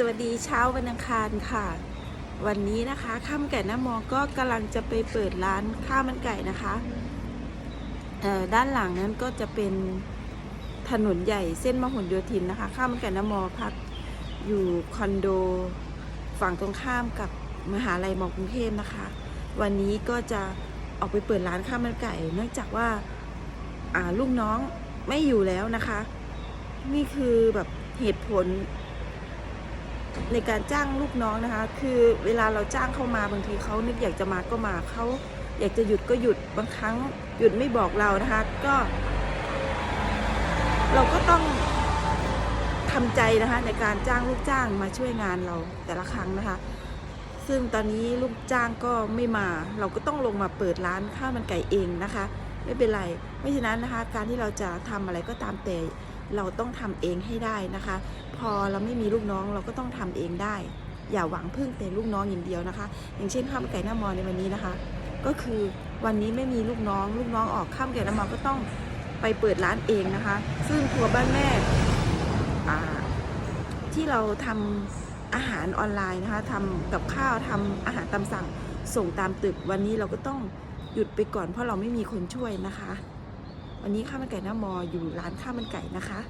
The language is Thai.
สวัสดีเช้าวันอังคารค่ะ วันนี้นะคะข้าวมันไก่หน้ามอก็กำลังจะไปเปิดร้านข้าวมันไก่นะคะด้านหลังนั้นก็จะเป็นถนนใหญ่เส้นมหนโยธินนะคะข้าวมันไก่หน้ามอพักอยู่คอนโดฝั่งตรงข้ามกับมหาลัยมอกรุงเทพนะคะ วันนี้ก็จะออกไปเปิดร้านข้าวมันไก่ เนื่องจากว่าอ่าลูกน้องไม่อยู่แล้วนะคะ นี่คือแบบเหตุผล ในการจ้างลูกน้องนะคะ คือเวลาเราจ้างเข้ามาบางทีเขานึกอยากจะมาก็มาเขาอยากจะหยุดก็หยุดบางครั้งหยุดไม่บอกเรานะคะ ก็ เราก็ต้องทำใจนะคะ ในการจ้างลูกจ้างมาช่วยงานเราแต่ละครั้งนะคะ ซึ่งตอนนี้ลูกจ้างก็ไม่มา เราก็ต้องลงมาเปิดร้านข้าวมันไก่เองนะคะ ไม่เป็นไรไม่ฉะนั้นนะคะ การที่เราจะทำอะไรก็ตามแต่ เราต้องทำเองให้ได้นะคะ พอเราไม่มีลูกน้องเราก็ต้องทำเองได้ อย่าหวังพึ่งแต่ลูกน้องอย่างเดียวนะคะ อย่างเช่นข้าวมันไก่หน้ามอในวันนี้นะคะ ก็คือวันนี้ไม่มีลูกน้อง ลูกน้องออกข้าวมันไก่หน้ามอก็ต้องไปเปิดร้านเองนะคะ ซึ่งครัวบ้านแม่ที่เราทำอาหารออนไลน์นะคะทำกับข้าวทำอาหารตามสั่งส่งตามตึกวันนี้เราก็ต้องหยุดไปก่อนเพราะเราไม่มีคนช่วยนะคะ วันนี้ข้าวมันไก่หน้ามออยู่ร้านข้าวมันไก่นะคะ